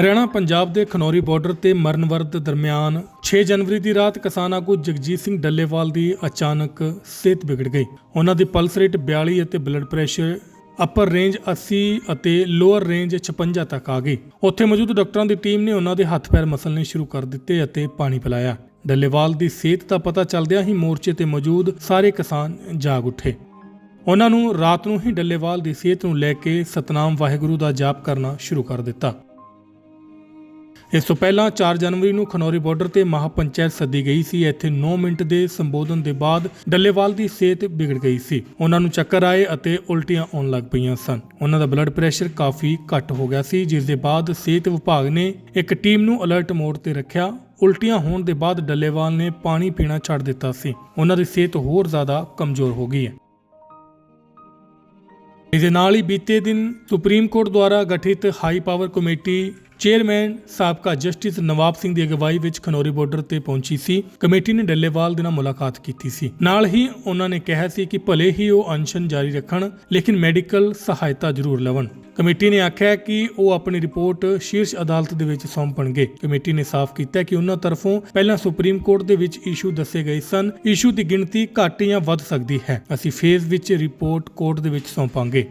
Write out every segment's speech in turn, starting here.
ਹਰਿਆਣਾ, ਪੰਜਾਬ ਦੇ ਖਨੌਰੀ ਬਾਰਡਰ ਤੇ ਮਰਨਵਰਦ ਦਰਮਿਆਨ 6 ਜਨਵਰੀ ਦੀ ਰਾਤ ਕਿਸਾਨ ਆਗੂ ਜਗਜੀਤ ਸਿੰਘ ਡੱਲੇਵਾਲ ਦੀ ਅਚਾਨਕ ਸਿਹਤ ਵਿਗੜ ਗਈ। ਉਹਨਾਂ ਦੀ ਪਲਸ ਰੇਟ 42 ਅਤੇ ਬਲੱਡ ਪ੍ਰੈਸ਼ਰ ਅਪਰ ਰੇਂਜ 80 ਅਤੇ ਲੋਅਰ ਰੇਂਜ 56 ਤੱਕ ਆ ਗਈ। ਉੱਥੇ ਮੌਜੂਦ ਡਾਕਟਰਾਂ ਦੀ ਟੀਮ ਨੇ ਉਹਨਾਂ ਦੇ ਹੱਥ ਪੈਰ ਮਸਲਣੇ ਸ਼ੁਰੂ ਕਰ ਦਿੱਤੇ ਅਤੇ ਪਾਣੀ ਪਿਲਾਇਆ। ਡੱਲੇਵਾਲ ਦੀ ਸਿਹਤ ਦਾ ਪਤਾ ਚੱਲਦਿਆਂ ਹੀ ਮੋਰਚੇ ਤੇ ਮੌਜੂਦ ਸਾਰੇ ਕਿਸਾਨ ਜਾਗ ਉੱਠੇ। ਉਹਨਾਂ ਨੂੰ ਰਾਤ ਨੂੰ ਹੀ ਡੱਲੇਵਾਲ ਦੀ ਸਿਹਤ ਨੂੰ ਲੈ ਕੇ ਸਤਨਾਮ ਵਾਹਿਗੁਰੂ ਦਾ ਜਾਪ ਕਰਨਾ ਸ਼ੁਰੂ ਕਰ ਦਿੱਤਾ। ਇਸ ਤੋਂ ਪਹਿਲਾਂ 4 ਜਨਵਰੀ ਨੂੰ ਖਨੌਰੀ ਬਾਰਡਰ ਤੇ ਮਹਾਪੰਚਾਇਤ ਸੱਦੀ ਗਈ ਸੀ। ਇੱਥੇ 9 ਮਿੰਟ ਦੇ ਸੰਬੋਧਨ ਦੇ ਬਾਅਦ ਡੱਲੇਵਾਲ ਦੀ ਸਿਹਤ ਵਿਗੜ ਗਈ ਸੀ। ਉਹਨਾਂ ਨੂੰ ਚੱਕਰ ਆਏ ਅਤੇ ਉਲਟੀਆਂ ਆਉਣ ਲੱਗ ਪਈਆਂ ਸਨ। ਉਹਨਾਂ ਦਾ ਬਲੱਡ ਪ੍ਰੈਸ਼ਰ ਕਾਫੀ ਘੱਟ ਹੋ ਗਿਆ ਸੀ, ਜਿਸ ਦੇ ਬਾਅਦ ਸਿਹਤ ਵਿਭਾਗ ਨੇ ਇੱਕ ਟੀਮ ਨੂੰ ਅਲਰਟ ਮੋਡ ਤੇ ਰੱਖਿਆ। ਉਲਟੀਆਂ ਹੋਣ ਦੇ ਬਾਅਦ ਡੱਲੇਵਾਲ ਨੇ ਪਾਣੀ ਪੀਣਾ ਛੱਡ ਦਿੱਤਾ ਸੀ। ਉਹਨਾਂ ਦੀ ਸਿਹਤ ਹੋਰ ਜ਼ਿਆਦਾ ਕਮਜ਼ੋਰ ਹੋ ਗਈ ਹੈ। ਇਸ ਦੇ ਨਾਲ ਹੀ ਬੀਤੇ ਦਿਨ ਸੁਪਰੀਮ ਕੋਰਟ ਦੁਆਰਾ ਗਠਿਤ ਹਾਈ ਪਾਵਰ ਕਮੇਟੀ ਚੇਅਰਮੈਨ ਸਾਬਕਾ ਜਸਟਿਸ ਨਵਾਬ ਸਿੰਘ ਦੀ ਅਗਵਾਈ ਵਿੱਚ ਖਨੌਰੀ ਬਾਰਡਰ ਤੇ ਪਹੁੰਚੀ ਸੀ। ਕਮੇਟੀ ਨੇ ਡੱਲੇਵਾਲ ਦੇ ਨਾਲ ਮੁਲਾਕਾਤ ਕੀਤੀ ਸੀ। ਨਾਲ ਹੀ ਉਹਨਾਂ ਨੇ ਕਿਹਾ ਸੀ ਕਿ ਭਲੇ ਹੀ ਉਹ ਅਨਸ਼ਨ ਜਾਰੀ ਰੱਖਣ, ਲੇਕਿਨ ਮੈਡੀਕਲ ਸਹਾਇਤਾ ਜ਼ਰੂਰ ਲਵਣ। ਕਮੇਟੀ ਨੇ ਆਖਿਆ ਕਿ ਉਹ ਆਪਣੀ ਰਿਪੋਰਟ ਸ਼ੀਰਸ਼ ਅਦਾਲਤ ਦੇ ਵਿੱਚ ਸੌਂਪਣਗੇ। ਕਮੇਟੀ ਨੇ ਸਾਫ਼ ਕੀਤਾ ਕਿ ਉਹਨਾਂ ਤਰਫੋਂ ਪਹਿਲਾਂ ਸੁਪਰੀਮ ਕੋਰਟ ਦੇ ਵਿੱਚ ਇਸ਼ੂ ਦੱਸੇ ਗਏ ਸਨ। ਇਸ਼ੂ ਦੀ ਗਿਣਤੀ ਘੱਟ ਜਾਂ ਵੱਧ ਸਕਦੀ ਹੈ। ਅਸੀਂ ਫੇਜ਼ ਵਿੱਚ ਰਿਪੋਰਟ ਕੋਰਟ ਦੇ ਵਿੱਚ ਸੌਂਪਾਂਗੇ।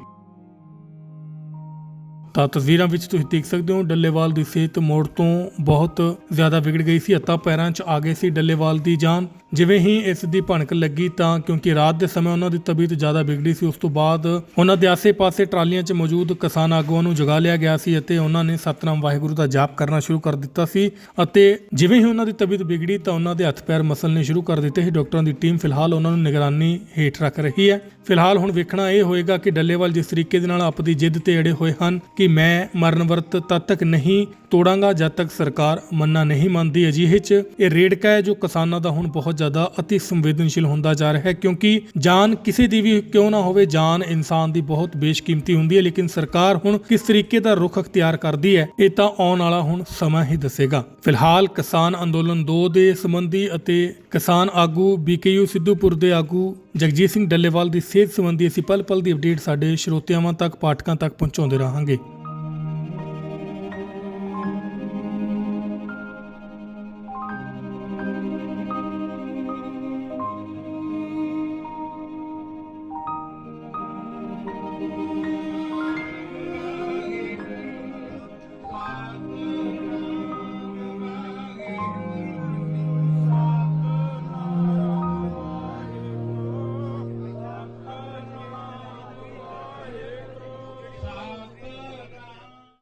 ਤਾਂ ਤਸਵੀਰਾਂ ਵਿੱਚ ਤੁਸੀਂ ਦੇਖ ਸਕਦੇ ਹੋ ਡੱਲੇਵਾਲ ਦੀ ਸਿਹਤ ਮੋੜ ਤੋਂ ਬਹੁਤ ਜ਼ਿਆਦਾ ਵਿਗੜ ਗਈ ਸੀ, ਹੱਥਾਂ ਪੈਰਾਂ 'ਚ ਆ ਗਈ ਸੀ ਡੱਲੇਵਾਲ ਦੀ ਜਾਨ। ਜਿਵੇਂ ਹੀ ਇਸ ਦੀ ਭਣਕ ਲੱਗੀ ਤਾਂ ਕਿਉਂਕਿ ਰਾਤ ਦੇ ਸਮੇਂ ਉਹਨਾਂ ਦੀ ਤਬੀਅਤ ਜ਼ਿਆਦਾ ਵਿਗੜੀ ਸੀ, ਉਸ ਤੋਂ ਬਾਅਦ ਉਹਨਾਂ ਦੇ ਆਸੇ-ਪਾਸੇ ਟਰਾਲੀਆਂ 'ਚ ਮੌਜੂਦ ਕਿਸਾਨ ਆਗੂਆਂ ਨੂੰ ਜਗਾ ਲਿਆ ਗਿਆ ਸੀ ਅਤੇ ਉਹਨਾਂ ਨੇ ਸਤਨਾਮ ਵਾਹਿਗੁਰੂ ਦਾ ਜਾਪ ਕਰਨਾ ਸ਼ੁਰੂ ਕਰ ਦਿੱਤਾ ਸੀ ਅਤੇ ਜਿਵੇਂ ਹੀ ਉਹਨਾਂ ਦੀ ਤਬੀਅਤ ਵਿਗੜੀ ਤਾਂ ਉਹਨਾਂ ਦੇ ਹੱਥ ਪੈਰ ਮਸਲਣੇ ਸ਼ੁਰੂ ਕਰ ਦਿੱਤੇ ਸੀ। ਡਾਕਟਰਾਂ ਦੀ ਟੀਮ ਫਿਲਹਾਲ ਉਹਨਾਂ ਨੂੰ ਨਿਗਰਾਨੀ ਹੇਠ ਰੱਖ ਰਹੀ ਹੈ। ਫਿਲਹਾਲ ਹੁਣ ਵੇਖਣਾ ਇਹ ਹੋਏਗਾ ਕਿ ਡੱਲੇਵਾਲ ਜਿਸ ਤਰੀਕੇ ਦੇ ਨਾਲ ਆਪਣੀ ਜਿੱਦ ਤੇ ਅੜੇ ਹੋਏ ਹਨ ਕਿ ਮੈਂ ਮਰਨ ਵਰਤ ਤਦ ਤੱਕ ਨਹੀਂ ਤੋੜਾਂਗਾ ਜਦ ਤੱਕ ਸਰਕਾਰ ਮੰਨਾ ਨਹੀਂ ਮੰਨਦੀ। ਅਜਿਹੇ 'ਚ ਇਹ ਰੇੜਕਾ ਹੈ ਜੋ ਕਿਸਾਨਾਂ ਦਾ ਹੁਣ ਬਹੁਤ ਜ਼ਿਆਦਾ ਅਤੀ ਸੰਵੇਦਨਸ਼ੀਲ ਹੁੰਦਾ ਜਾ ਰਿਹਾ ਹੈ ਕਿਉਂਕਿ ਜਾਨ ਕਿਸੇ ਦੀ ਵੀ ਕਿਉਂ ਨਾ ਹੋਵੇ, ਜਾਨ ਇਨਸਾਨ ਦੀ ਬਹੁਤ ਬੇਸ਼ਕੀਮਤੀ ਹੁੰਦੀ ਹੈ, ਲੇਕਿਨ ਸਰਕਾਰ ਹੁਣ ਕਿਸ ਤਰੀਕੇ ਦਾ ਰੁਖ ਅਖਤਿਆਰ ਕਰਦੀ ਹੈ, ਇਹ ਤਾਂ ਆਉਣ ਵਾਲਾ ਹੁਣ ਸਮਾਂ ਹੀ ਦੱਸੇਗਾ। ਫਿਲਹਾਲ ਕਿਸਾਨ ਅੰਦੋਲਨ 2 ਦੇ ਸੰਬੰਧੀ ਅਤੇ ਕਿਸਾਨ ਆਗੂ ਬੀਕੇਯੂ ਸਿੱਧੂਪੁਰ ਦੇ ਆਗੂ ਜਗਜੀਤ ਸਿੰਘ ਡੱਲੇਵਾਲ ਦੀ ਸਿਹਤ ਸੰਬੰਧੀ ਅਸੀਂ ਪਲ ਪਲ ਦੀ ਅਪਡੇਟ ਸਾਡੇ ਸਰੋਤਿਆਵਾਂ ਤੱਕ, ਪਾਠਕਾਂ ਤੱਕ ਪਹੁੰਚਾਉਂਦੇ ਰਹਾਂਗੇ।